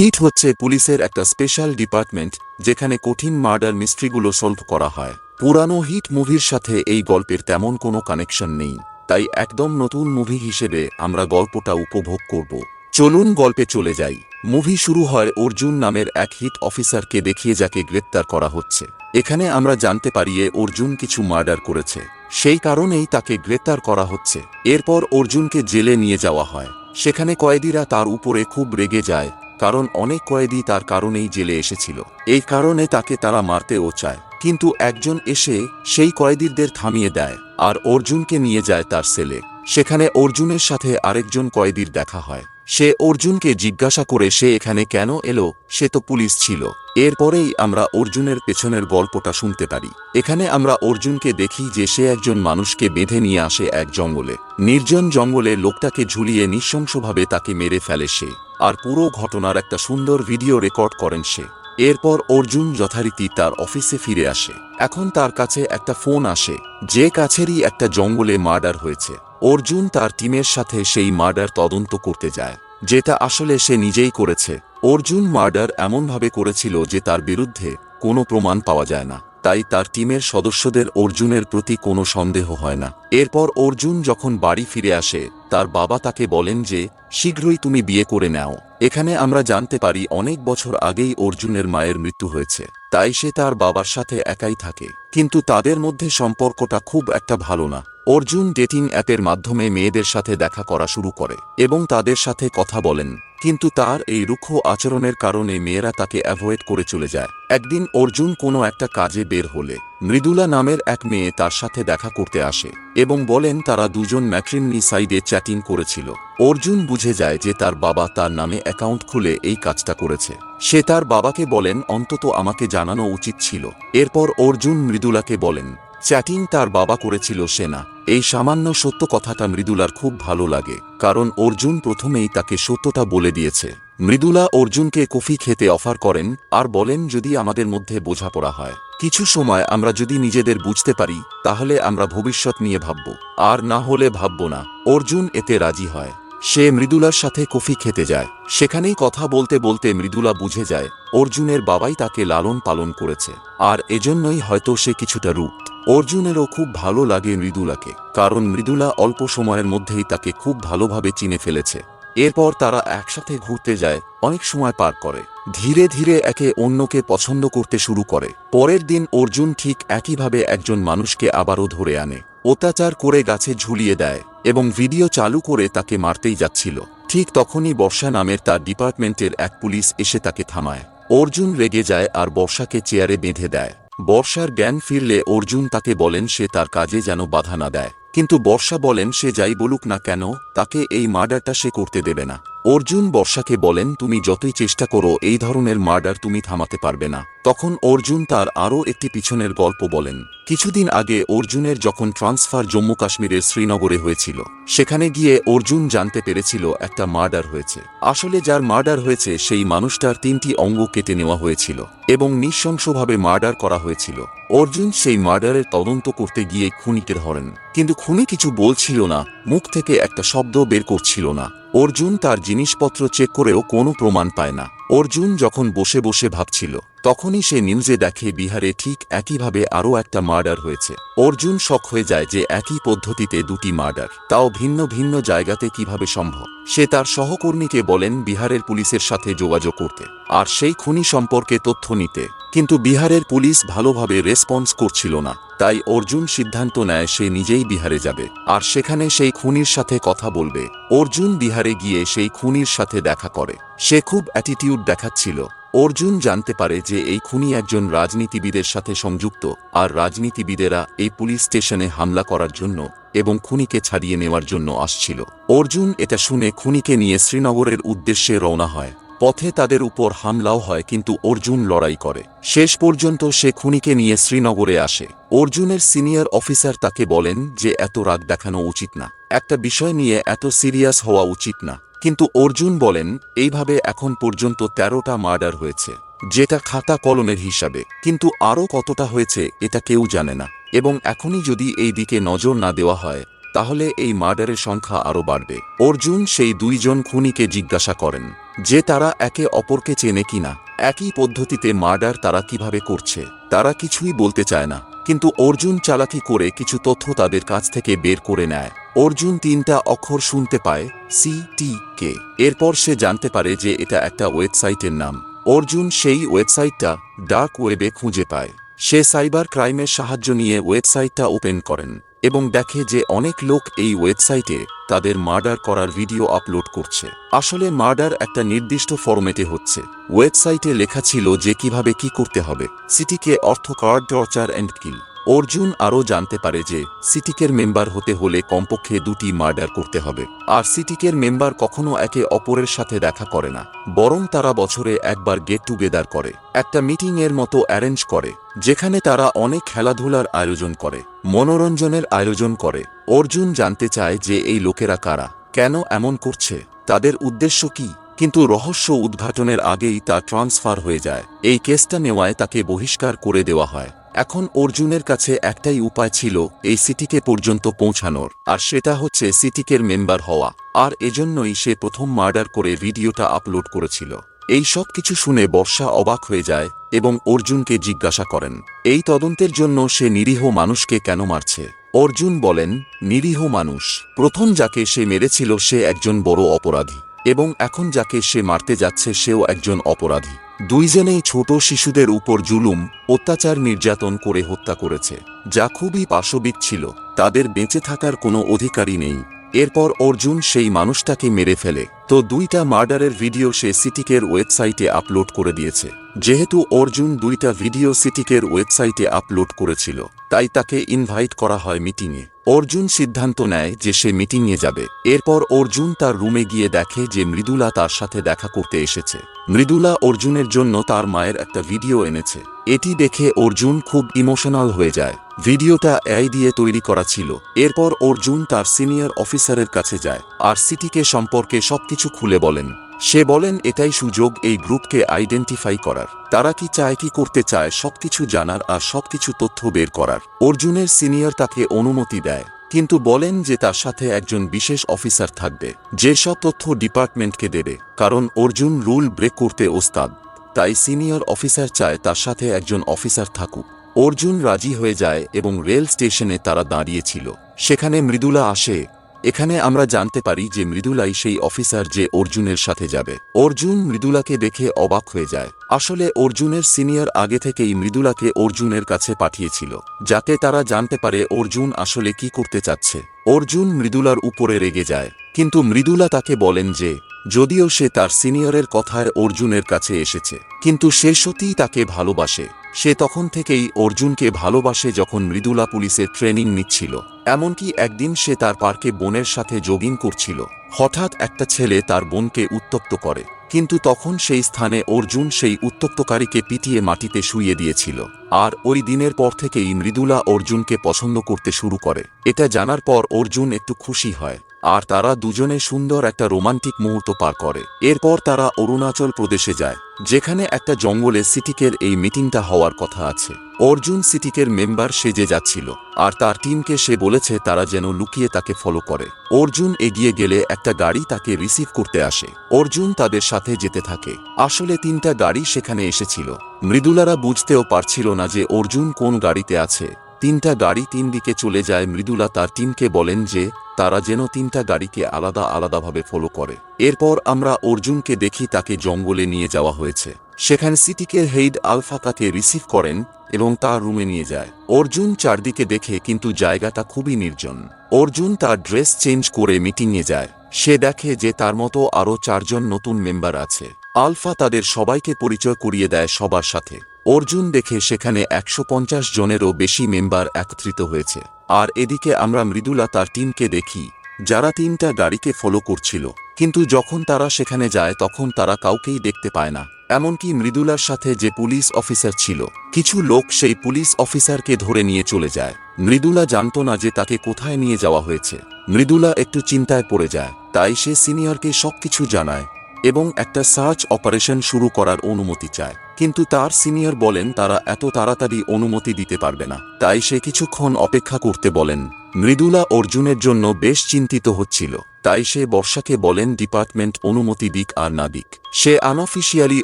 Hit হচ্ছে পুলিশের একটা স্পেশাল ডিপার্টমেন্ট যেখানে কঠিন মার্ডার মিস্ট্রিগুলো সলভ করা হয়। পুরানো হিট মুভির সাথে এই গল্পের তেমন কোনো কানেকশন নেই। তাই একদম নতুন মুভি হিসেবে আমরা গল্পটা উপভোগ করব। চলুন গল্পে চলে যাই। মুভি শুরু হয় অর্জুন নামের এক হিট অফিসারকে দেখিয়ে যাকে গ্রেপ্তার করা হচ্ছে। এখানে আমরা জানতে পারি অর্জুন কিছু মার্ডার করেছে। সেই কারণেই তাকে গ্রেপ্তার করা হচ্ছে। এরপর অর্জুনকে জেলে নিয়ে যাওয়া হয়। সেখানে কয়েদিরা তার উপরে খুব রেগে যায়। কারণ অনেক কয়েদি তার কারণেই জেলে এসেছিল। এই কারণে তাকে তারা মারতেও চায়। কিন্তু একজন এসে সেই কয়েদিদের থামিয়ে দেয় আর অর্জুনকে নিয়ে যায় তার সেলে। সেখানে অর্জুনের সাথে আরেকজন কয়েদির দেখা হয়। সে অর্জুনকে জিজ্ঞাসা করে সে এখানে কেন এলো, সে তো পুলিশ ছিল। এরপরেই আমরা অর্জুনের পেছনের গল্পটা শুনতে পারি। এখানে আমরা অর্জুনকে দেখি যে সে একজন মানুষকে বেঁধে নিয়ে আসে এক জঙ্গলে। নির্জন জঙ্গলে লোকটাকে ঝুলিয়ে নৃশংসভাবে তাকে মেরে ফেলে সে। আর পুরো ঘটনার একটা সুন্দর ভিডিও রেকর্ড করেন সে। এরপর অর্জুন যথারীতি তার অফিসে ফিরে আসে। এখন তার কাছে একটা ফোন আসে, যে কাছেরই একটা জঙ্গলে মার্ডার হয়েছে। অর্জুন তার টিমের সাথে সেই মার্ডার তদন্ত করতে যায়, যেটা আসলে সে নিজেই করেছে। অর্জুন মার্ডার এমনভাবে করেছিল যে তার বিরুদ্ধে কোনো প্রমাণ পাওয়া যায় না, তাই তার টিমের সদস্যদের অর্জুনের প্রতি কোনো সন্দেহ হয় না। এরপর অর্জুন যখন বাড়ি ফিরে আসে তার বাবা তাকে বলেন যে, শীঘ্রই তুমি বিয়ে করে নাও। এখানে আমরা জানতে পারি অনেক বছর আগেই অর্জুনের মায়ের মৃত্যু হয়েছে। তাই সে তার বাবার সাথে একাই থাকে। কিন্তু তাদের মধ্যে সম্পর্কটা খুব একটা ভালো না। অর্জুন ডেটিং অ্যাপের মাধ্যমে মেয়েদের সাথে দেখা করা শুরু করে এবং তাদের সাথে কথা বলেন। কিন্তু তার এই রুক্ষ আচরণের কারণে মেয়েরা তাকে অ্যাভয়েড করে চলে যায়। একদিন অর্জুন কোনো একটা কাজে বের হলে, মৃদুলা নামের এক মেয়ে তার সাথে দেখা করতে আসে এবং বলেন তারা দুজন ম্যাট্রিমনি সাইডে চ্যাটিং করেছিল। অর্জুন বুঝে যায় যে তার বাবা তার নামে অ্যাকাউন্ট খুলে এই কাজটা করেছে। সে তার বাবাকে বলেন, অন্তত আমাকে জানানো উচিত ছিল। এরপর অর্জুন মৃদুলাকে বলেন, চ্যাটিং তার বাবা করেছিল, সে না। এই সামান্য সত্য কথাটা মৃদুলার খুব ভালো লাগে, কারণ অর্জুন প্রথমেই তাকে সত্যটা বলে দিয়েছে। মৃদুলা অর্জুনকে কফি খেতে অফার করেন, আর বলেন যদি আমাদের মধ্যে বোঝাপড়া হয়। কিছু সময় আমরা যদি নিজেদের বুঝতে পারি, তাহলে আমরা ভবিষ্যৎ নিয়ে ভাবব। আর না হলে ভাবব না, অর্জুন এতে রাজি হয়। সে মৃদুলার সাথে কফি খেতে যায়। সেখানেই কথা বলতে বলতে মৃদুলা বুঝে যায়, অর্জুনের বাবাই তাকে লালন পালন করেছে। আর এজন্যই হয়তো সে কিছুটা রূপ অর্জুনেরও খুব ভালো লাগে মৃদুলাকে, কারণ মৃদুলা অল্প সময়ের মধ্যেই তাকে খুব ভালোভাবে চিনে ফেলেছে। এরপর তারা একসাথে ঘুরতে যায়, অনেক সময় পার করে। ধীরে ধীরে একে অন্যকে পছন্দ করতে শুরু করে। পরের দিন অর্জুন ঠিক একইভাবে একজন মানুষকে আবারও ধরে আনে। অত্যাচার করে গাছে ঝুলিয়ে দেয় এবং ভিডিও চালু করে তাকে মারতেই যাচ্ছিল। ঠিক তখনই বর্ষা নামের তার ডিপার্টমেন্টের এক পুলিশ এসে তাকে থামায়। অর্জুন রেগে যায় আর বর্ষাকে চেয়ারে বেঁধে দেয়। বর্ষার জ্ঞান ফিরলে অর্জুন তাকে বলেন সে তার কাজে যেন বাধা না দেয়। কিন্তু বর্ষা বলেন সে যাই বলুক না কেন, তাকে এই মার্ডারটা সে করতে দেবে না। অর্জুন বর্ষাকে বলেন, তুমি যতই চেষ্টা করো, এই ধরনের মার্ডার তুমি থামাতে পারবে না। তখন অর্জুন তার আরও একটি পিছনের গল্প বলেন। কিছুদিন আগে অর্জুনের যখন ট্রান্সফার জম্মু কাশ্মীরের শ্রীনগরে হয়েছিল, সেখানে গিয়ে অর্জুন জানতে পেরেছিল একটা মার্ডার হয়েছে। আসলে যার মার্ডার হয়েছে, সেই মানুষটার তিনটি অঙ্গ কেটে নেওয়া হয়েছিল এবং নৃশংসভাবে মার্ডার করা হয়েছিল। অর্জুন সেই মার্ডারের তদন্ত করতে গিয়ে খুনিকে ধরেন। কিন্তু খুনি কিছু বলছিল না, মুখ থেকে একটা শব্দ বের করছিল না। অর্জুন তার জিনিসপত্র চেক করেও কোনো প্রমাণ পায় না। অর্জুন যখন বসে বসে ভাবছিল, তখনই সে নিউজে দেখে বিহারে ঠিক একইভাবে আরও একটা মার্ডার হয়েছে। অর্জুন শখ হয়ে যায় যে একই পদ্ধতিতে দুটি মার্ডার, তাও ভিন্ন ভিন্ন জায়গাতে কীভাবে সম্ভব? সে তার সহকর্মীকে বলেন বিহারের পুলিশের সাথে যোগাযোগ করতে, আর সেই খুনি সম্পর্কে তথ্য নিতে। কিন্তু বিহারের পুলিশ ভালোভাবে রেসপন্স করছিল না, তাই অর্জুন সিদ্ধান্ত নেয় সে নিজেই বিহারে যাবে, আর সেখানে সেই খুনির সাথে কথা বলবে। অর্জুন বিহারে গিয়ে সেই খুনির সাথে দেখা করে। সে খুব অ্যাটিটিউড দেখাচ্ছিল। অর্জুন জানতে পারে যে এই খুনি একজন রাজনীতিবিদের সাথে সংযুক্ত, আর রাজনীতিবিদেরা এই পুলিশ স্টেশনে হামলা করার জন্য এবং খুনিকে ছাড়িয়ে নেওয়ার জন্য আসছিল। অর্জুন এটা শুনে খুনিকে নিয়ে শ্রীনগরের উদ্দেশ্যে রওনা হয়। পথে তাদের উপর হামলাও হয় কিন্তু অর্জুন লড়াই করে। শেষ পর্যন্ত সে খুনিকে নিয়ে শ্রীনগরে আসে। অর্জুনের সিনিয়র অফিসার তাকে বলেন যে, এত রাগ দেখানো উচিত না। একটা বিষয় নিয়ে এত সিরিয়াস হওয়া উচিত না। কিন্তু অর্জুন বলেন, এইভাবে এখন পর্যন্ত তেরোটা মার্ডার হয়েছে, যেটা খাতা কলমের হিসাবে। কিন্তু আরও কতটা হয়েছে, এটা কেউ জানে না। এবং এখনই যদি এই দিকে নজর না দেওয়া হয়, তাহলে এই মার্ডারের সংখ্যা আরও বাড়বে। অর্জুন সেই দুইজন খুনিকে জিজ্ঞাসা করেন, যে তারা একে অপরকে চেনে কিনা একই পদ্ধতিতে মার্ডার তারা কীভাবে করছে? তারা কিছুই বলতে চায় না। কিন্তু অর্জুন চালাকি করে কিছু তথ্য তাদের কাছ থেকে বের করে নেয়। অর্জুন তিনটা অক্ষর শুনতে পায় সি টি কে এরপর সে জানতে পারে যে এটা একটা ওয়েবসাইটের নাম। অর্জুন সেই ওয়েবসাইটটা ডার্ক ওয়েবে খুঁজে পায়। সে সাইবার ক্রাইমের সাহায্য নিয়ে ওয়েবসাইটটা ওপেন করেন এবং দেখে যে অনেক লোক এই ওয়েবসাইটে তাদের মার্ডার করার ভিডিও আপলোড করছে। আসলে মার্ডার একটা নির্দিষ্ট ফরম্যাটে হচ্ছে। ওয়েবসাইটে লেখা ছিল যে কীভাবে কি করতে হবে। সিটিকে অর্থ card, torture and kill. Arjun আরও জানতে পারে যে সিটিকের মেম্বার হতে হলে কমপক্ষে দুটি মার্ডার করতে হবে, আর সিটিকের মেম্বার কখনো একে অপরের সাথে দেখা করে না, বরং তারা বছরে একবার গেট টুগেদার করে, একটা মিটিং এর মতো অ্যারেঞ্জ করে, যেখানে তারা অনেক খেলাধুলার আয়োজন করে, মনোরঞ্জনের আয়োজন করে। অর্জুন জানতে চায় যে এই লোকেরা কারা, কেন এমন করছে, তাদের উদ্দেশ্য কি, কিন্তু রহস্য উদ্ঘাটনের আগেই তা ট্রান্সফার হয়ে যায়। এই কেসটা নেওয়ায় তাকে বহিষ্কার করে দেওয়া হয়। এখন অর্জুনের কাছে একটাই উপায় ছিল এই সিটিকে পর্যন্ত পৌঁছানোর, আর সেটা হচ্ছে সিটিকের মেম্বার হওয়া, আর এজন্যই সে প্রথম মার্ডার করে ভিডিওটা আপলোড করেছিল। এই সব কিছু শুনে বর্ষা অবাক হয়ে যায় এবং অর্জুনকে জিজ্ঞাসা করেন, এই তদন্তের জন্য সে নিরীহ মানুষকে কেন মারছে? অর্জুন বলেন, নিরীহ মানুষ, প্রথম যাকে সে মেরেছিল সে একজন বড় অপরাধী, এবং এখন যাকে সে মারতে যাচ্ছে সেও একজন অপরাধী। দুইজনেই ছোট শিশুদের উপর জুলুম, অত্যাচার নির্যাতন করে হত্যা করেছে। যা খুবই পাশবিক ছিল, তাদের বেঁচে থাকার কোনো অধিকারই নেই। এরপর অর্জুন সেই মানুষটাকে মেরে ফেলে। তো দুইটা মার্ডারের ভিডিও সে সিটিকের ওয়েবসাইটে আপলোড করে দিয়েছে। যেহেতু অর্জুন দুইটা ভিডিও সিটিকের ওয়েবসাইটে আপলোড করেছিল, তাই তাকে ইনভাইট করা হয় মিটিংয়ে। অর্জুন সিদ্ধান্ত নেয় যে সে মিটিংয়ে যাবে। এরপর অর্জুন তার রুমে গিয়ে দেখে যে মৃদুলা তার সাথে দেখা করতে এসেছে। মৃদুলা অর্জুনের জন্য তার মায়ের একটা ভিডিও এনেছে। এটি দেখে অর্জুন খুব ইমোশনাল হয়ে যায়। ভিডিওটা এআই দিয়ে তৈরি করা ছিল। এরপর অর্জুন তার সিনিয়র অফিসারের কাছে যায় আর সিটিকে সম্পর্কে সবকিছু খুলে বলেন। সে বলেন, এটাই সুযোগ এই গ্রুপকে আইডেন্টিফাই করার। তারা কি চায়, কি করতে চায়, সবকিছু জানার আর সবকিছু তথ্য বের করার। অর্জুনের সিনিয়র তাকে অনুমতি দেয়, কিন্তু বলেন যে তার সাথে একজন বিশেষ অফিসার থাকবে যেসব তথ্য ডিপার্টমেন্টকে দেবে, কারণ অর্জুন রুল ব্রেক করতে ওস্তাদ। তাই সিনিয়র অফিসার চায় তার সাথে একজন অফিসার থাকুক। অর্জুন রাজি হয়ে যায় এবং রেল স্টেশনে তারা দাঁড়িয়েছিল সেখানে মৃদুলা আসে এখানে আমরা জানতে পারি যে মৃদুলাই সেই অফিসার যে অর্জুনের সাথে যাবে। অর্জুন মৃদুলাকে দেখে অবাক হয়ে যায়। আসলে অর্জুনের সিনিয়র আগে থেকেই মৃদুলাকে অর্জুনের কাছে পাঠিয়েছিল, যাতে তারা জানতে পারে অর্জুন আসলে কি করতে চাচ্ছে। অর্জুন মৃদুলার উপরে রেগে যায়, কিন্তু মৃদুলা তাকে বলেন যে যদিও সে তার সিনিয়রের কথায় অর্জুনের কাছে এসেছে, কিন্তু সে সত্যিই তাকে ভালোবাসে। সে তখন থেকেই অর্জুনকে ভালোবাসে যখন মৃদুলা পুলিশের ট্রেনিং নিচ্ছিল। এমনকি একদিন সে তার পার্কে বোনের সাথে জগিং করছিল। হঠাৎ একটা ছেলে তার বোনকে উত্তপ্ত করে। কিন্তু তখন সেই স্থানে অর্জুন সেই উত্তপ্তকারীকে পিটিয়ে মাটিতে শুইয়ে দিয়েছিল। আর ওই দিনের পর থেকেই মৃদুলা অর্জুনকে পছন্দ করতে শুরু করে। এটা জানার পর অর্জুন একটু খুশি হয়। আর তারা দুজনে সুন্দর একটা রোমান্টিক মুহূর্ত পার করে। এরপর তারা অরুণাচল প্রদেশে যায়, যেখানে একটা জঙ্গলে সিটিকের এই মিটিংটা হওয়ার কথা আছে। অর্জুন সিটিকের মেম্বার সেজে যাচ্ছিল, আর তার টিমকে সে বলেছে তারা যেন লুকিয়ে তাকে ফলো করে। অর্জুন এগিয়ে গেলে একটা গাড়ি তাকে রিসিভ করতে আসে। অর্জুন তাদের সাথে যেতে থাকে। আসলে তিনটা গাড়ি সেখানে এসেছিল। মৃদুলারা বুঝতেও পারছিল না যে অর্জুন কোন গাড়িতে আছে। তিনটা গাড়ি তিন দিকে চলে যায়। মৃদুলা তার টিমকে বলেন যে, তারা যেন তিনটা গাড়িকে আলাদা আলাদাভাবে ফলো করে। এরপর আমরা অর্জুনকে দেখি তাকে জঙ্গলে নিয়ে যাওয়া হয়েছে। সেখানে সিটিকের হেইড আলফা তাকে রিসিভ করেন এবং তার রুমে নিয়ে যায়। অর্জুন চারদিকে দেখে কিন্তু জায়গাটা খুবই নির্জন। অর্জুন তার ড্রেস চেঞ্জ করে মিটিংয়ে যায়। সে দেখে যে তার মতো আরও চারজন নতুন মেম্বার আছে। আলফা তাদের সবাইকে পরিচয় করিয়ে দেয় সবার সাথে। অর্জুন দেখে সেখানে একশো পঞ্চাশ জনেরও বেশি মেম্বার একত্রিত হয়েছে। আর এদিকে আমরা মৃদুলা তার টিমকে দেখি, যারা তিনটা গাড়িকে ফলো করছিল। কিন্তু যখন তারা সেখানে যায়, তখন তারা কাউকেই দেখতে পায় না। এমনকি মৃদুলার সাথে যে পুলিশ অফিসার ছিল, কিছু লোক সেই পুলিশ অফিসারকে ধরে নিয়ে চলে যায়। মৃদুলা জানত না যে তাকে কোথায় নিয়ে যাওয়া হয়েছে। মৃদুলা একটু চিন্তায় পড়ে যায়, তাই সে সিনিয়রকে সবকিছু জানায় এবং একটা সার্চ অপারেশন শুরু করার অনুমতি চায়। কিন্তু তার সিনিয়র বলেন তারা এত তাড়াতাড়ি অনুমতি দিতে পারবে না। তাই সে কিছুক্ষণ অপেক্ষা করতে বলেন, মৃদুলা অর্জুনের জন্য বেশ চিন্তিত হচ্ছিল। তাই সে বর্ষাকে বলেন, ডিপার্টমেন্ট অনুমতি দিক আর না দিক। সে আনঅফিসিয়ালি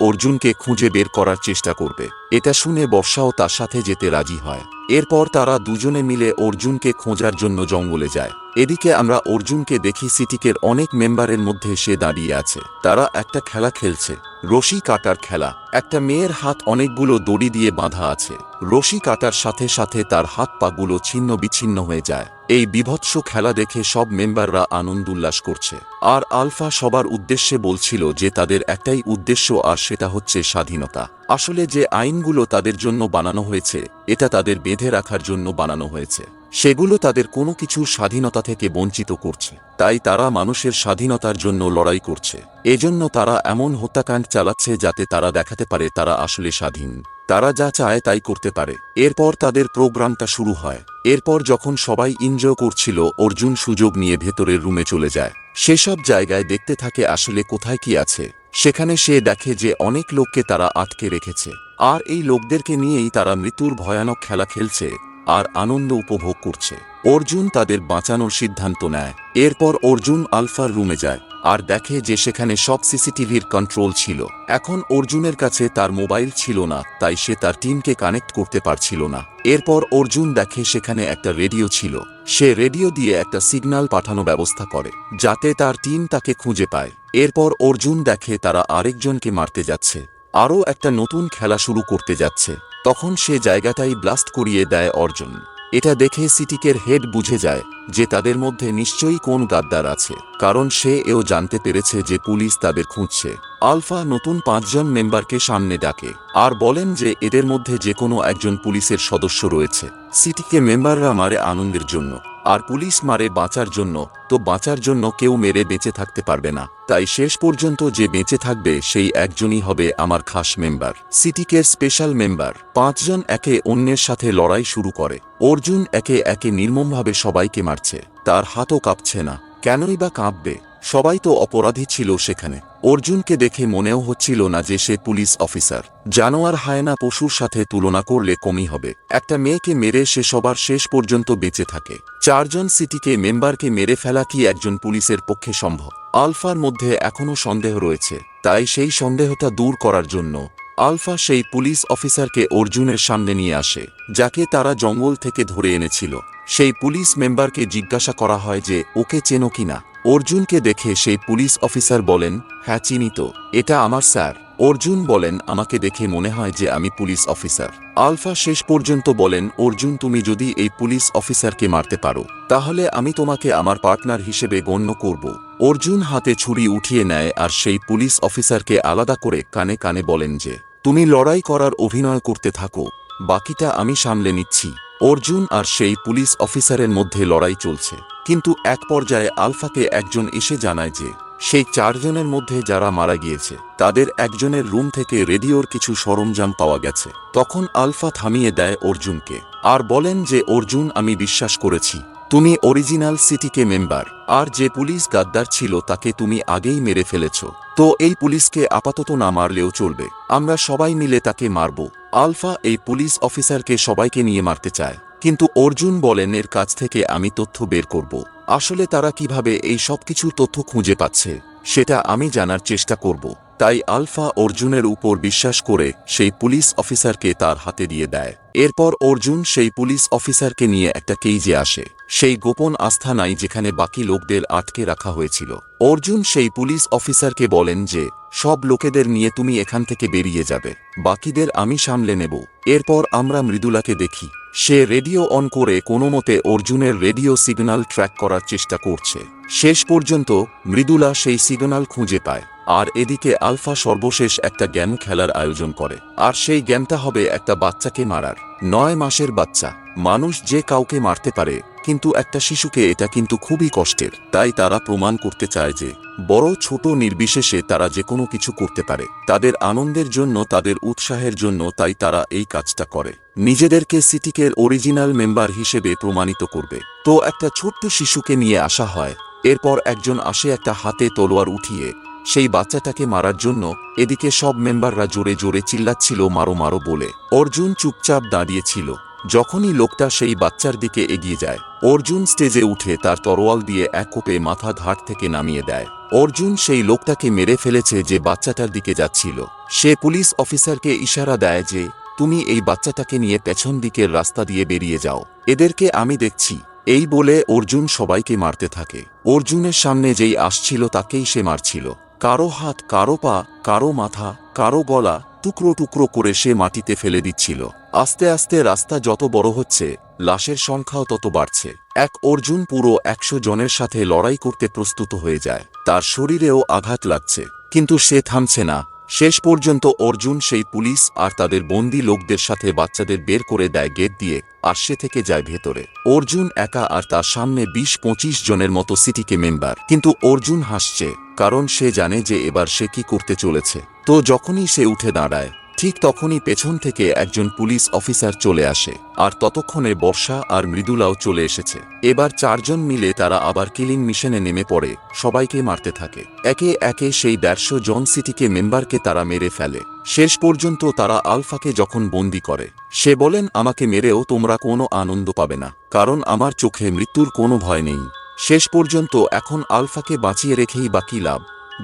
অর্জুনকে খুঁজে বের করার চেষ্টা করবে। এটা শুনে বর্ষাও তার সাথে যেতে রাজি হয়। এরপর তারা দুজনে মিলে অর্জুনকে খোঁজার জন্য জঙ্গলে যায়। এদিকে আমরা অর্জুনকে দেখি সিটিকের অনেক মেম্বারের মধ্যে সে দাঁড়িয়ে আছে। তারা একটা খেলা খেলছে। রশি কাটার খেলা। একটা মেয়ের হাত অনেকগুলো দড়ি দিয়ে বাঁধা আছে। রশি কাটার সাথে সাথে তার হাত পাগুলো ছিন্ন বিচ্ছিন্ন হয়ে যায়। এই বিভৎস খেলা দেখে সব মেম্বাররা আনন্দ উল্লাস করছে। আর আলফা সবার উদ্দেশ্যে বলছিল যে তাদের একটাই উদ্দেশ্য আর সেটা হচ্ছে স্বাধীনতা। আসলে যে আইনগুলো তাদের জন্য বানানো হয়েছে, এটা তাদের বেঁধে রাখার জন্য বানানো হয়েছে। সেগুলো তাদের কোনো কিছু স্বাধীনতা থেকে বঞ্চিত করছে। তাই তারা মানুষের স্বাধীনতার জন্য লড়াই করছে। এজন্য তারা এমন হত্যাকাণ্ড চালাচ্ছে যাতে তারা দেখাতে পারে তারা আসলে স্বাধীন। তারা যা চায় তাই করতে পারে। এরপর তাদের প্রোগ্রামটা শুরু হয়। এরপর যখন সবাই এনজয় করছিল, অর্জুন সুযোগ নিয়ে ভেতরের রুমে চলে যায়। সেসব জায়গায় দেখতে থাকে আসলে কোথায় কি আছে। সেখানে সে দেখে যে অনেক লোককে তারা আটকে রেখেছে। আর এই লোকদেরকে নিয়েই তারা মৃত্যুর ভয়ানক খেলা খেলছে আর আনন্দ উপভোগ করছে। অর্জুন তাদের বাঁচানোর সিদ্ধান্ত নেয়। এরপর অর্জুন আলফার রুমে যায় আর দেখে যে সেখানে সব সিসিটিভির কন্ট্রোল ছিল। এখন অর্জুনের কাছে তার মোবাইল ছিল না, তাই সে তার টিমকে কানেক্ট করতে পারছিল না। এরপর অর্জুন দেখে সেখানে একটা রেডিও ছিল। সে রেডিও দিয়ে একটা সিগন্যাল পাঠানো ব্যবস্থা করে, যাতে তার টিম তাকে খুঁজে পায়। এরপর অর্জুন দেখে তারা আরেকজনকে মারতে যাচ্ছে। আরও একটা নতুন খেলা শুরু করতে যাচ্ছে। তখন সে জায়গাটাই ব্লাস্ট করিয়ে দেয় অর্জুন। এটা দেখে সিটিকের হেড বুঝে যায় যে তাদের মধ্যে নিশ্চয়ই কোন গাদ্দার আছে, কারণ সে এও জানতে পেরেছে যে পুলিশ তাদের খুঁজছে। আলফা নতুন পাঁচজন মেম্বারকে সামনে ডাকে আর বলেন যে এদের মধ্যে যে কোনো একজন পুলিশের সদস্য রয়েছে। সিটিকে মেম্বাররা মারে আনন্দের জন্য। আর পুলিশ মারে বাঁচার জন্য, তো বাঁচার জন্য কেউ মেরে বেঁচে থাকতে পারবে না। তাই শেষ পর্যন্ত যে বেঁচে থাকবে, সেই একজনই হবে আমার খাস মেম্বার সিটিকের স্পেশাল মেম্বার। পাঁচজন একে অন্যের সাথে লড়াই শুরু করে। অর্জুন একে একে নির্মমভাবে সবাইকে মারছে। তার হাতও কাঁপছে না। কেনই বা কাঁপবে? সবাই তো অপরাধী ছিল সেখানে। অর্জুনকে দেখে মনেও হচ্ছিল না যে সে পুলিশ অফিসার। জানোয়ার হায়না পশুর সাথে তুলনা করলে কমই হবে। একটা মেয়েকে মেরে সে সবার শেষ পর্যন্ত বেঁচে থাকে। চারজন সিটিকে মেম্বারকে মেরে ফেলা কি একজন পুলিশের পক্ষে সম্ভব? আলফার মধ্যে এখনও সন্দেহ রয়েছে। তাই সেই সন্দেহটা দূর করার জন্য আলফা সেই পুলিশ অফিসারকে অর্জুনের সামনে নিয়ে আসে, যাকে তারা জঙ্গল থেকে ধরে এনেছিল। সেই পুলিশ মেম্বারকে জিজ্ঞাসা করা হয় যে, ওকে চেনো কিনা অর্জুনকে দেখে সেই পুলিশ অফিসার বলেন হ্যাঁ চিনি তো। এটা আমার স্যার। অর্জুন বলেন, আমাকে দেখে মনে হয় যে আমি পুলিশ অফিসার। আলফা শেষ পর্যন্ত বলেন, অর্জুন, তুমি যদি এই পুলিশ অফিসারকে মারতে পারো, তাহলে আমি তোমাকে আমার পার্টনার হিসেবে গণ্য করব। অর্জুন হাতে ছুরি উঠিয়ে নেয় আর সেই পুলিশ অফিসারকে আলাদা করে কানে কানে বলেন যে, তুমি লড়াই করার অভিনয় করতে থাকো। বাকিটা আমি সামলে নিচ্ছি। অর্জুন আর সেই পুলিশ অফিসারের মধ্যে লড়াই চলছে। কিন্তু এক পর্যায়ে আলফাকে একজন এসে জানায় যে, সেই চারজনের মধ্যে যারা মারা গিয়েছে, তাদের একজনের রুম থেকে রেডিওর কিছু সরঞ্জাম পাওয়া গেছে। তখন আলফা থামিয়ে দেয় অর্জুনকে, আর বলেন যে, অর্জুন, আমি বিশ্বাস করেছি, তুমি অরিজিনাল সিটিকে মেম্বার, আর যে পুলিশ গাদ্দার ছিল তাকে তুমি আগেই মেরে ফেলেছ। তো এই পুলিশকে আপাতত না মারলেও চলবে, আমরা সবাই মিলে তাকে মারব। আলফা এই পুলিশ অফিসারকে সবাইকে নিয়ে মারতে চায়। কিন্তু অর্জুন বলেন, এর কাছ থেকে আমি তথ্য বের করব। আসলে তারা কীভাবে এই সব কিছু তথ্য খুঁজে পাচ্ছে, সেটা আমি জানার চেষ্টা করব। তাই আলফা অর্জুনের উপর বিশ্বাস করে সেই পুলিশ অফিসারকে তার হাতে দিয়ে দেয়। এরপর অর্জুন সেই পুলিশ অফিসারকে নিয়ে একটা কেইজে আসে। সেই গোপন আস্থানায় যেখানে বাকি লোকদের আটকে রাখা হয়েছিল। অর্জুন সেই পুলিশ অফিসারকে বলেন যে, সব লোকেদের নিয়ে তুমি এখান থেকে বেরিয়ে যাবে। বাকিদের আমি সামলে নেব। এরপর আমরা মৃদুলাকে দেখি। সে রেডিও অন করে কোনো মতে অর্জুনের রেডিও সিগন্যাল ট্র্যাক করার চেষ্টা করছে। শেষ পর্যন্ত মৃদুলা সেই সিগন্যাল খুঁজে পায়। আর এদিকে আলফা সর্বশেষ একটা গেম খেলার আয়োজন করে। আর সেই গেমটা হবে একটা বাচ্চাকে মারার। নয় মাসের বাচ্চা। মানুষ যে কাউকে মারতে পারে কিন্তু একটা শিশুকে এটা কিন্তু খুবই কষ্টের। তাই তারা প্রমাণ করতে চায় যে, বড়, ছোট, নির্বিশেষে তারা যে কোনো কিছু করতে পারে। তাদের আনন্দের জন্য, তাদের উৎসাহের জন্য তাই তারা এই কাজটা করে। নিজেদেরকে সিটিকের অরিজিনাল মেম্বার হিসেবে প্রমাণিত করবে। তো একটা ছোট্ট শিশুকে নিয়ে আসা হয়। এরপর একজন আসে একটা হাতে তলোয়ার উঠিয়ে। সেই বাচ্চাটাকে মারার জন্য এদিকে সব মেম্বাররা জোরে জোরে চিল্লাচ্ছিল, মারো মারো বলে। অর্জুন চুপচাপ দাঁড়িয়েছিল যখনই লোকটা সেই বাচ্চার দিকে এগিয়ে যায়, অর্জুন স্টেজে উঠে তার তরোয়াল দিয়ে এক কোপে মাথা ঘাট থেকে নামিয়ে দেয়। অর্জুন সেই লোকটাকে মেরে ফেলেছে যে বাচ্চাটার দিকে যাচ্ছিল। সে পুলিশ অফিসারকে ইশারা দেয় যে, তুমি এই বাচ্চাটাকে নিয়ে পেছন দিকের রাস্তা দিয়ে বেরিয়ে যাও। এদেরকে আমি দেখছি। এই বলে অর্জুন সবাইকে মারতে থাকে। অর্জুনের সামনে যেই আসছিল তাকেই সে মারছিল। কারও হাত, কারও পা, কারও মাথা, কারও গলা টুকরো টুকরো করে সে মাটিতে ফেলে দিচ্ছিল। আস্তে আস্তে রাস্তা যত বড় হচ্ছে, লাশের সংখ্যাও তত বাড়ছে। এক অর্জুন পুরো একশো জনের সাথে লড়াই করতে প্রস্তুত হয়ে যায়। তার শরীরেও আঘাত লাগছে। কিন্তু সে থামছে না। শেষ পর্যন্ত অর্জুন সেই পুলিশ আর তাদের বন্দি লোকদের সাথে বাচ্চাদের বের করে দেয় গেট দিয়ে, আর সে থেকে যায় ভেতরে। অর্জুন একা আর তার সামনে বিশ পঁচিশ জনের মতো সিটিকে মেম্বার। কিন্তু অর্জুন হাসছে, কারণ সে জানে যে এবার সে কি করতে চলেছে। তো যখনই সে উঠে দাঁড়ায়, ঠিক তখনই পেছন থেকে একজন পুলিশ অফিসার চলে আসে, আর ততক্ষণে বর্ষা আর মৃদুলাও চলে এসেছে। এবার চারজন মিলে তারা আবার কিলিং মিশনে নেমে পড়ে, সবাইকে মারতে থাকে। একে একে সেই দেড়শো জন সিটিকে মেম্বারকে তারা মেরে ফেলে। শেষ পর্যন্ত তারা আলফাকে যখন বন্দি করে, সে বলেন, আমাকে মেরেও তোমরা কোনো আনন্দ পাবে না, কারণ আমার চোখে মৃত্যুর কোনো ভয় নেই। শেষ পর্যন্ত এখন আলফাকে বাঁচিয়ে রেখেই বাকি লাভ।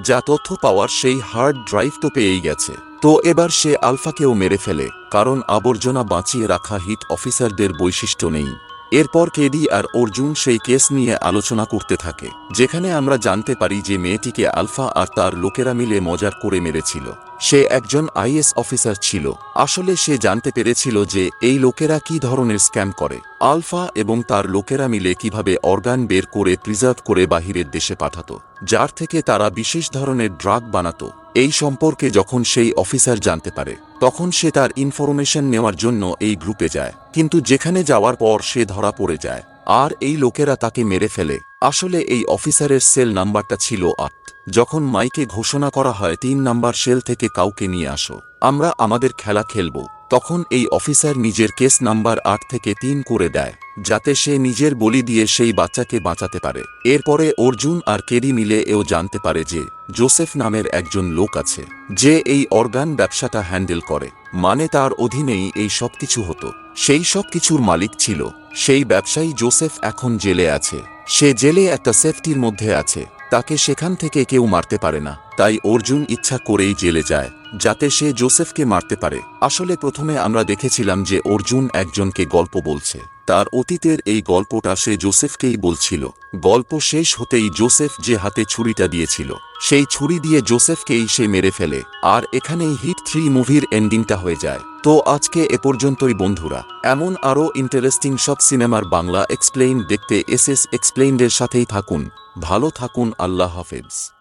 যা তথ্য পাওয়ার সেই হার্ড ড্রাইভ তো পেয়েই গেছে। তো এবার সে আলফাকেও মেরে ফেলে, কারণ আবর্জনা বাঁচিয়ে রাখা হিট অফিসারদের বৈশিষ্ট্য নেই। এরপর কেডি আর অর্জুন সেই কেস নিয়ে আলোচনা করতে থাকে, যেখানে আমরা জানতে পারি যে মেয়েটিকে আলফা আর তার লোকেরা মিলে মজার করে মেরেছিল। সে একজন আইএস অফিসার ছিল। আসলে সে জানতে পেরেছিল যে এই লোকেরা কি ধরনের স্ক্যাম করে। আলফা এবং তার লোকেরা মিলে কীভাবে অর্গান বের করে প্রিজার্ভ করে বাহিরের দেশে পাঠাত, যার থেকে তারা বিশেষ ধরনের ড্রাগ বানাতো। এই সম্পর্কে যখন সেই অফিসার জানতে পারে, তখন সে তার ইনফরমেশন নেওয়ার জন্য এই গ্রুপে যায়। কিন্তু যেখানে যাওয়ার পর সে ধরা পড়ে যায়, আর এই লোকেরা তাকে মেরে ফেলে। আসলে এই অফিসারের সেল নাম্বারটা ছিল আট। যখন মাইকে ঘোষণা করা হয়, তিন নাম্বার সেল থেকে কাউকে নিয়ে আসো। আমরা আমাদের খেলা খেলব। তখন এই অফিসার নিজের কেস নাম্বার আট থেকে তিন করে দেয়, যাতে সে নিজের বলি দিয়ে সেই বাচ্চাকে বাঁচাতে পারে। এরপরে অর্জুন আর কেরি মিলে এও জানতে পারে যে, জোসেফ নামের একজন লোক আছে, যে এই অর্গান ব্যবসাটা হ্যান্ডেল করে। মানে তার অধীনেই এই সব কিছু হতো। সেই সব কিছুর মালিক ছিল, সেই ব্যবসায়ী জোসেফ এখন জেলে আছে। সে জেলে একটা সেফটির মধ্যে আছে, তাকে সেখান থেকে কেউ মারতে পারে না, তাই অর্জুন ইচ্ছা করেই জেলে যায়। যাতে সে জোসেফকে মারতে পারে। আসলে প্রথমে আমরা দেখেছিলাম যে অর্জুন একজনকে গল্প বলছে। তার অতীতের এই গল্পটা সে জোসেফকেই বলছিল। গল্প শেষ হতেই জোসেফ যে হাতে ছুরিটা দিয়েছিল, সেই ছুরি দিয়ে জোসেফকেই সে মেরে ফেলে। আর এখানেই হিট থ্রি মুভির এন্ডিংটা হয়ে যায়। তো আজকে এ পর্যন্তই বন্ধুরা। এমন আরও ইন্টারেস্টিং সব সিনেমার বাংলা এক্সপ্লেইন দেখতে এস এস এক্সপ্লেইনদের সাথেই থাকুন। ভালো থাকুন, আল্লাহ হাফেজ।